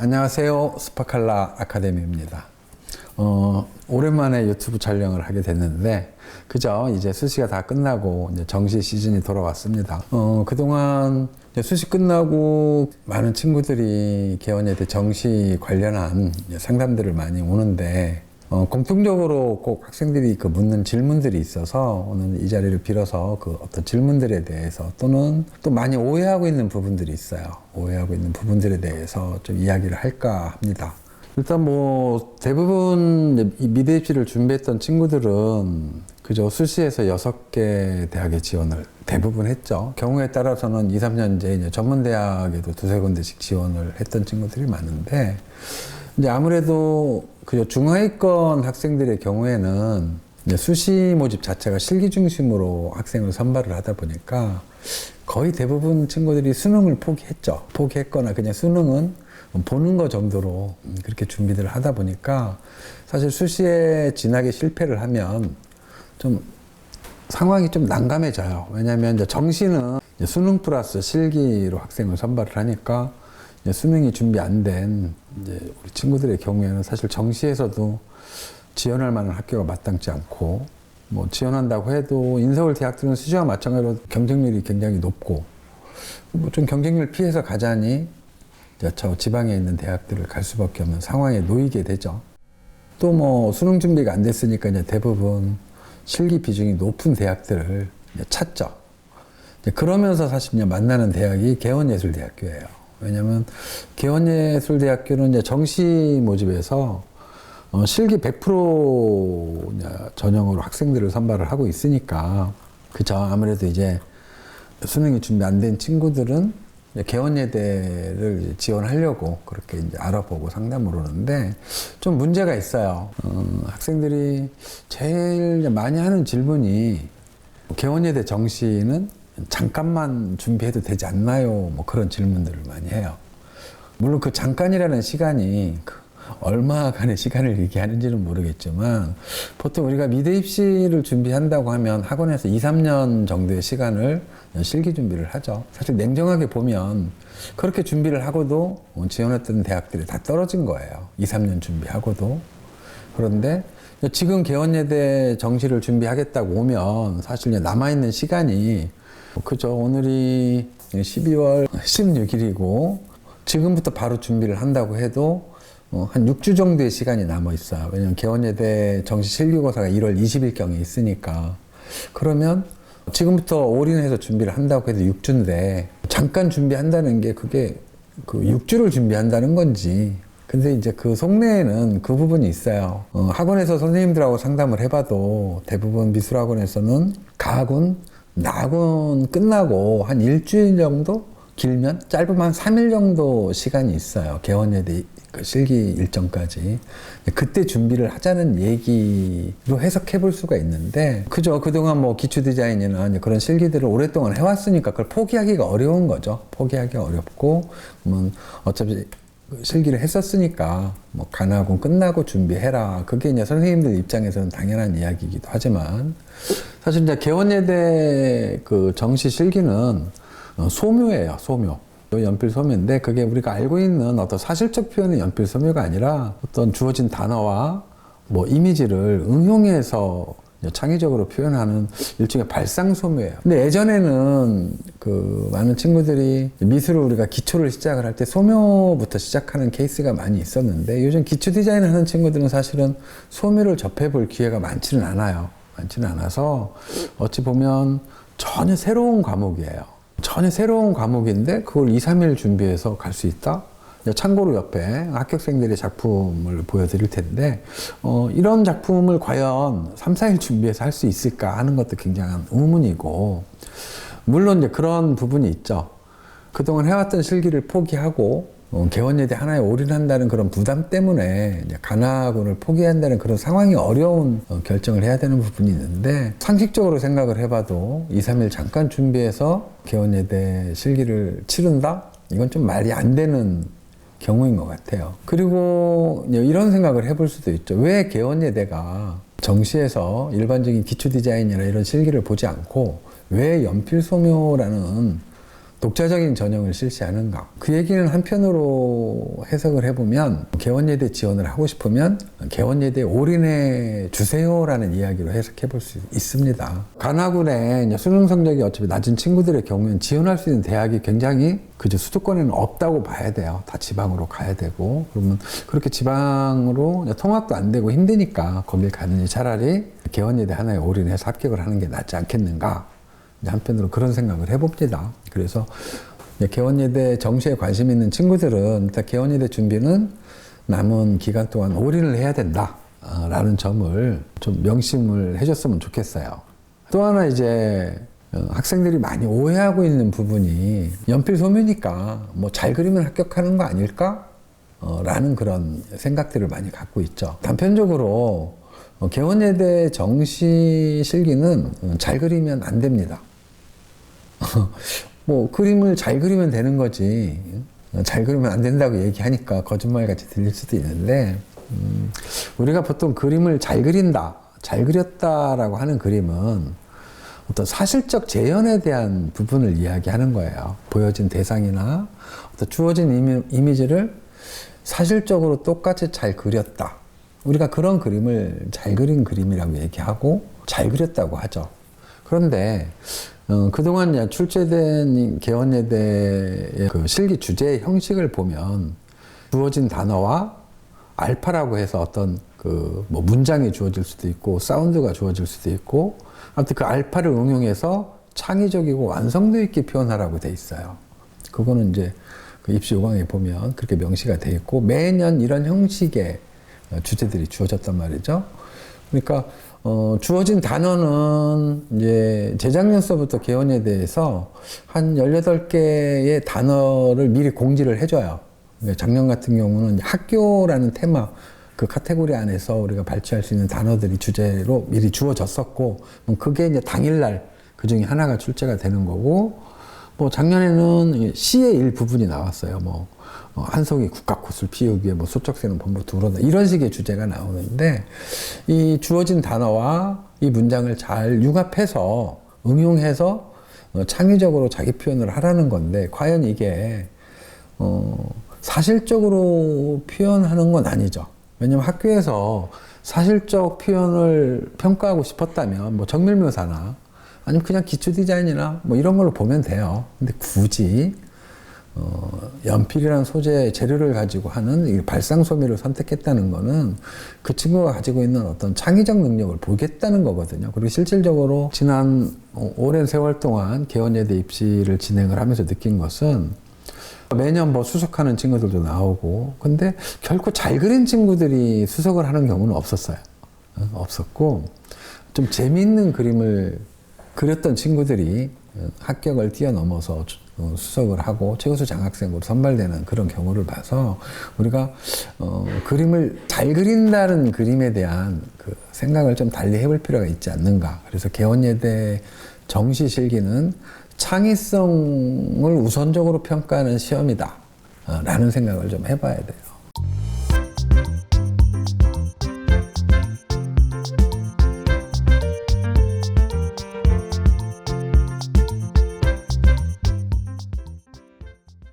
안녕하세요. 스파칼라 아카데미입니다. 어, 오랜만에 유튜브 촬영을 하게 됐는데, 그저 이제 수시가 다 끝나고 이제 정시 시즌이 돌아왔습니다. 어, 그동안 수시 끝나고 많은 친구들이 개원예대 정시 관련한 상담들을 많이 오는데, 어, 공통적으로 꼭 학생들이 그 묻는 질문들이 있어서 오늘 이 자리를 빌어서 그 어떤 질문들에 대해서 또는 또 많이 오해하고 있는 부분들이 있어요. 오해하고 있는 부분들에 대해서 좀 이야기를 할까 합니다. 일단 뭐 대부분 미대 입시를 준비했던 친구들은 그저 수시에서 여섯 개 대학에 지원을 대부분 했죠. 경우에 따라서는 2, 3년제 이제 전문 대학에도 두세 군데씩 지원을 했던 친구들이 많은데 이제 아무래도 그 중하위권 학생들의 경우에는 수시 모집 자체가 실기 중심으로 학생을 선발을 하다 보니까 거의 대부분 친구들이 수능을 포기했죠. 포기했거나 그냥 수능은 보는 거 정도로 그렇게 준비를 하다 보니까 사실 수시에 진학에 실패를 하면 좀 상황이 좀 난감해져요. 왜냐하면 이제 정시는 이제 수능 플러스 실기로 학생을 선발을 하니까 수능이 준비 안 된 우리 친구들의 경우에는 사실 정시에서도 지원할 만한 학교가 마땅치 않고 뭐 지원한다고 해도 인서울 대학들은 수시와 마찬가지로 경쟁률이 굉장히 높고 뭐 좀 경쟁률 피해서 가자니 저 지방에 있는 대학들을 갈 수밖에 없는 상황에 놓이게 되죠. 또 뭐 수능 준비가 안 됐으니까 이제 대부분 실기 비중이 높은 대학들을 찾죠. 그러면서 사실 이제 만나는 대학이 개원예술대학교예요. 왜냐면 개원예술대학교는 이제 정시 모집에서 어, 실기 100% 이제 전형으로 학생들을 선발을 하고 있으니까 그죠. 아무래도 이제 수능이 준비 안 된 친구들은 개원예대를 지원하려고 그렇게 이제 알아보고 상담을 오는데 좀 문제가 있어요. 어, 학생들이 제일 많이 하는 질문이 개원예대 정시는 잠깐만 준비해도 되지 않나요? 뭐 그런 질문들을 많이 해요. 물론 그 잠깐이라는 시간이 그 얼마간의 시간을 얘기하는지는 모르겠지만 보통 우리가 미대 입시를 준비한다고 하면 학원에서 2, 3년 정도의 시간을 실기 준비를 하죠. 사실 냉정하게 보면 그렇게 준비를 하고도 지원했던 대학들이 다 떨어진 거예요. 2, 3년 준비하고도. 그런데 지금 개원예대 정시를 준비하겠다고 오면 사실 남아있는 시간이 그죠. 오늘이 12월 16일이고 지금부터 바로 준비를 한다고 해도 어, 한 6주 정도의 시간이 남아 있어요. 왜냐면 개원예대 정시 실기고사가 1월 20일경에 있으니까. 그러면 지금부터 올인해서 준비를 한다고 해도 6주인데 잠깐 준비한다는 게 그게 그 6주를 준비한다는 건지 근데 이제 그 속내에는 그 부분이 있어요. 어, 학원에서 선생님들하고 상담을 해봐도 대부분 미술학원에서는 가학원, 나학원 끝나고 한 일주일 정도 길면 짧으면 한 3일 정도 시간이 있어요. 개원예대 그 실기 일정까지. 그때 준비를 하자는 얘기로 해석해 볼 수가 있는데, 그죠. 그동안 뭐 기초 디자인이나 그런 실기들을 오랫동안 해왔으니까 그걸 포기하기가 어려운 거죠. 포기하기가 어렵고, 뭐 어차피 실기를 했었으니까 뭐 간학원 끝나고 준비해라. 그게 이제 선생님들 입장에서는 당연한 이야기이기도 하지만, 사실 이제 개원예대 그 정시 실기는 어, 소묘예요, 소묘. 연필 소묘인데 그게 우리가 알고 있는 어떤 사실적 표현의 연필 소묘가 아니라 어떤 주어진 단어와 뭐 이미지를 응용해서 창의적으로 표현하는 일종의 발상 소묘예요. 근데 예전에는 그 많은 친구들이 미술을 우리가 기초를 시작을 할 때 소묘부터 시작하는 케이스가 많이 있었는데 요즘 기초 디자인을 하는 친구들은 사실은 소묘를 접해볼 기회가 많지는 않아요. 많지는 않아서 어찌 보면 전혀 새로운 과목이에요. 전혀 새로운 과목인데 그걸 2, 3일 준비해서 갈 수 있다? 참고로 옆에 합격생들의 작품을 보여드릴 텐데 어, 이런 작품을 과연 3, 4일 준비해서 할 수 있을까 하는 것도 굉장한 의문이고 물론 이제 그런 부분이 있죠. 그동안 해왔던 실기를 포기하고 어, 개원예대 하나에 올인한다는 그런 부담 때문에 간학원을 포기한다는 그런 상황이 어려운 어, 결정을 해야 되는 부분이 있는데 상식적으로 생각을 해봐도 2, 3일 잠깐 준비해서 개원예대 실기를 치른다? 이건 좀 말이 안 되는 경우인 것 같아요. 그리고 이런 생각을 해볼 수도 있죠. 왜 개원예대가 정시에서 일반적인 기초 디자인이나 이런 실기를 보지 않고 왜 연필 소묘라는 독자적인 전형을 실시하는가? 그 얘기는 한편으로 해석을 해보면 개원예대 지원을 하고 싶으면 개원예대에 올인해 주세요라는 이야기로 해석해 볼 수 있습니다. 이제 수능 성적이 어차피 낮은 친구들의 경우에는 지원할 수 있는 대학이 굉장히 그저 수도권에는 없다고 봐야 돼요. 다 지방으로 가야 되고 그러면 그렇게 지방으로 통학도 안 되고 힘드니까 거길 가느니 차라리 개원예대 하나에 올인해서 합격을 하는 게 낫지 않겠는가? 한편으로 그런 생각을 해봅니다. 그래서 개원예대 정시에 관심 있는 친구들은 일단 개원예대 준비는 남은 기간 동안 올인을 해야 된다. 아, 라는 점을 좀 명심을 해줬으면 좋겠어요. 또 하나 이제 어, 학생들이 많이 오해하고 있는 부분이 연필 소묘니까 뭐 잘 그리면 합격하는 거 아닐까? 어, 라는 그런 생각들을 많이 갖고 있죠. 단편적으로 어, 개원예대 정시 실기는 어, 잘 그리면 안 됩니다. 뭐 그림을 잘 그리면 되는 거지 어, 잘 그리면 안 된다고 얘기하니까 거짓말같이 들릴 수도 있는데 음, 우리가 보통 그림을 잘 그린다, 잘 그렸다라고 하는 그림은 어떤 사실적 재현에 대한 부분을 이야기하는 거예요. 보여진 대상이나 어떤 주어진 이미, 이미지를 사실적으로 똑같이 잘 그렸다. 우리가 그런 그림을 잘 그린 그림이라고 얘기하고 잘 그렸다고 하죠. 그런데 어, 그동안 출제된 이 개원예대의 그 실기 주제 형식을 보면 주어진 단어와 알파라고 해서 어떤 그 뭐 문장이 주어질 수도 있고 사운드가 주어질 수도 있고 아무튼 그 알파를 응용해서 창의적이고 완성도 있게 표현하라고 돼 있어요. 그거는 이제 그 입시 요강에 보면 그렇게 명시가 돼 있고 매년 이런 형식의 어, 주제들이 주어졌단 말이죠. 그러니까 어, 주어진 단어는 이제 재작년서부터 개원에 대해서 한 18개의 단어를 미리 공지를 해줘요. 그러니까 작년 같은 경우는 학교라는 테마, 그 카테고리 안에서 우리가 발췌할 수 있는 단어들이 주제로 미리 주어졌었고, 그게 이제 당일날 그 중에 하나가 출제가 되는 거고, 뭐 작년에는 시의 일부분이 나왔어요. 뭐 어, 한송이 국가꽃을 피우기 위해 뭐 소쩍새는 범부터 울어다 이런 식의 주제가 나오는데 이 주어진 단어와 이 문장을 잘 융합해서 응용해서 어, 창의적으로 자기 표현을 하라는 건데 과연 이게 어, 사실적으로 표현하는 건 아니죠. 왜냐면 학교에서 사실적 표현을 평가하고 싶었다면 뭐 정밀묘사나 아니면 그냥 기초 디자인이나 뭐 이런 걸로 보면 돼요. 근데 굳이 어, 연필이라는 소재 재료를 가지고 하는 이 발상 소미를 선택했다는 거는 그 친구가 가지고 있는 어떤 창의적 능력을 보겠다는 거거든요. 그리고 실질적으로 지난 어, 오랜 세월 동안 개원예대 입시를 진행을 하면서 느낀 것은 매년 뭐 수석하는 친구들도 나오고 근데 결코 잘 그린 친구들이 수석을 하는 경우는 없었어요. 어, 없었고 좀 재미있는 그림을 그렸던 친구들이 어, 합격을 뛰어넘어서 어, 수석을 하고 최우수 장학생으로 선발되는 그런 경우를 봐서 우리가 어, 그림을 잘 그린다는 그림에 대한 그 생각을 좀 달리 해볼 필요가 있지 않는가. 그래서 개원예대 정시 실기는 창의성을 우선적으로 평가하는 시험이다. 어, 라는 생각을 좀 해봐야 돼요.